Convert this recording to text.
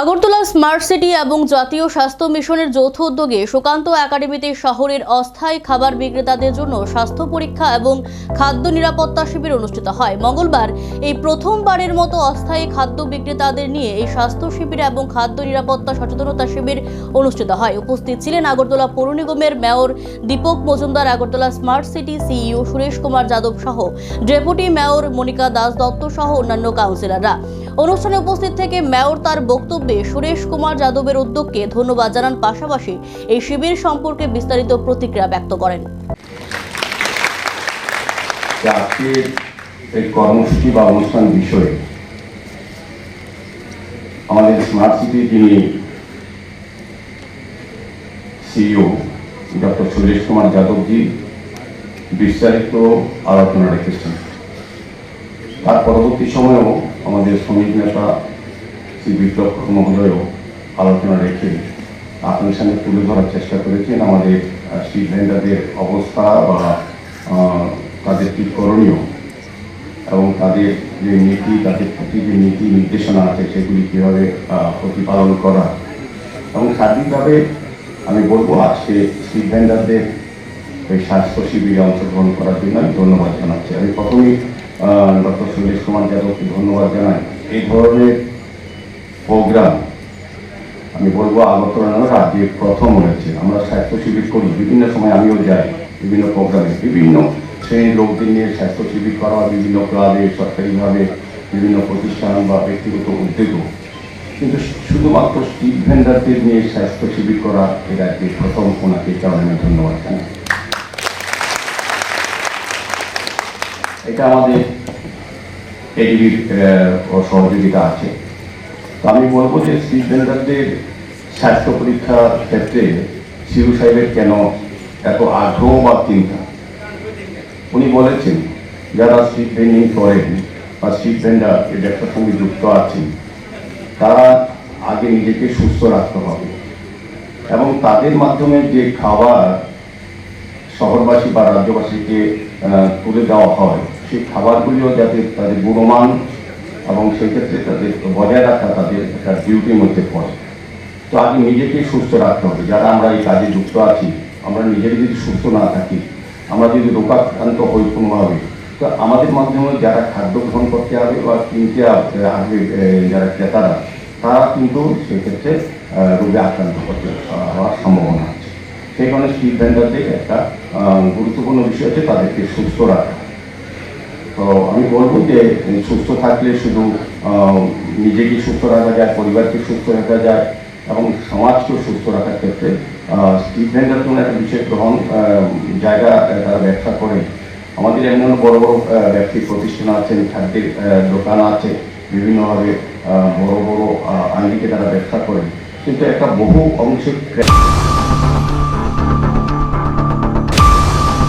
Agartala smart city এবং জাতীয় স্বাস্থ্য মিশনের যৌথ উদ্যোগে সুকান্ত একাডেমিতে শহরের অস্থায়ী খাবার বিক্রেতাদের জন্য স্বাস্থ্য পরীক্ষা এবং খাদ্য নিরাপত্তা শিবির অনুষ্ঠিত হয়। মঙ্গলবার এই প্রথমবারের মতো অস্থায়ী খাদ্য বিক্রেতাদের নিয়ে এই স্বাস্থ্য শিবির এবং খাদ্য নিরাপত্তা সচেতনতা শিবির অনুষ্ঠিত হয়। উপস্থিত ছিলেন আগরতলা পৌর নিগমের mayor Dipak Majumdar, Agartala smart city CEO Suresh Kumar Yadav সহ ডেপুটি মেয়র মনিকা দাস দত্ত সহ অন্যান্য কাউন্সিলররা। অনুষ্ঠানে উপস্থিত থেকে মেয়র তার বক্তব্যে সুরেশ কুমার যাদবের উদ্যোগকে ধন্যবাদ জানান, পাশাপাশি এই শিবির সম্পর্কে বিস্তারিত প্রতিক্রিয়া ব্যক্ত করেন। এই কর্মসূচি বা অনুষ্ঠান বিষয়ে আমাদের স্মার্ট সিটি যিনি সিইও ডক্টর সুরেশ কুমার যাদবজি বিস্তারিত আলোচনা রেখেছেন। তার পরবর্তী সময়েও আমাদের শ্রমিক নেতা শ্রী বিপ্লব মহোদয়ও আলোচনা রেখে আপনার সামনে তুলে ধরার চেষ্টা করেছেন। আমাদের স্ট্রিট ভেন্ডারদের অবস্থা বা তাদের কী করণীয় এবং তাদের যে নীতি, তাদের প্রতি যে নীতি নির্দেশনা আছে, সেগুলি কীভাবে প্রতিপালন করা এবং সার্বিকভাবে আমি বলব আজকে স্ট্রিট ভেন্ডারদের এই স্বাস্থ্য শিবিরে অংশগ্রহণ করার জন্য আমি ধন্যবাদ জানাচ্ছি। আমি প্রথমেই ডক্টর সুরেশ কুমার যাদবকে ধন্যবাদ জানাই। এই ধরনের প্রোগ্রাম, আমি বলব আগরতলা রাজ্যে প্রথম হয়েছে। আমরা স্বাস্থ্য শিবির করি, বিভিন্ন সময় আমিও যাই বিভিন্ন প্রোগ্রামে। বিভিন্ন শ্রেণির লোকদের নিয়ে স্বাস্থ্য শিবির করা বিভিন্ন ক্লাবে, সরকারিভাবে, বিভিন্ন প্রতিষ্ঠান বা ব্যক্তিগত উদ্যোগও। কিন্তু শুধুমাত্র স্ট্রিট ভেন্ডারদের নিয়ে স্বাস্থ্য শিবির করা এ রাজ্যে প্রথম ওনাকে কারণে ধন্যবাদ জানাই। এটা আমাদের এডিবির সহযোগিতা আছে। তো আমি বলব যে স্ট্রিট স্বাস্থ্য পরীক্ষার ক্ষেত্রে শিরু সাহেবের কেন এত আগ্রহ বা চিন্তা? উনি বলেছেন, যারা স্ট্রিট ভেন্ডিং করেন বা স্ট্রিট ভেন্ডার এই ব্যবসার সঙ্গে যুক্ত আছেন, তারা আগে নিজেকে সুস্থ রাখতে হবে। এবং তাদের মাধ্যমে যে খাবার শহরবাসী বা রাজ্যবাসীকে তুলে দেওয়া হয়। সেই খাবারগুলিও যাতে তাদের গুণমান এবং সেক্ষেত্রে তাদের বজায় রাখা তাদের একটা ডিউটির মধ্যে পড়ে। তো আগে নিজেকে সুস্থ রাখতে হবে। যারা আমরা এই কাজে যুক্ত আছি, আমরা নিজেকে যদি সুস্থ না থাকি, আমরা যদি রোগাক্রান্ত হই কোনোভাবে, তো আমাদের মাধ্যমে যারা খাদ্য গ্রহণ করতে হবে বা কিনতে আসবে যারা ক্রেতারা, তারা কিন্তু সেক্ষেত্রে রোগে আক্রান্ত করতে হওয়ার সম্ভাবনা আছে। সেই কারণে স্ট্রিট ভেন্ডারদের একটা গুরুত্বপূর্ণ বিষয় হচ্ছে তাদেরকে সুস্থ রাখা। তো আমি বলব যে সুস্থ থাকলে শুধু নিজেকে সুস্থ রাখা যায় পরিবারকে সুস্থ রাখা যায় এবং সমাজকেও সুস্থ রাখার ক্ষেত্রে স্ট্রিট ভেন্ডার জন্য একটা বিশেষ গ্রহণ জায়গা তারা ব্যবসা করে আমাদের এমন বড় বড় আহ, ব্যক্তির প্রতিষ্ঠান আছে খাদ্যের দোকান আছে বিভিন্নভাবে বড় বড় আঙ্গিকে তারা ব্যবসা করে কিন্তু একটা বহু অংশের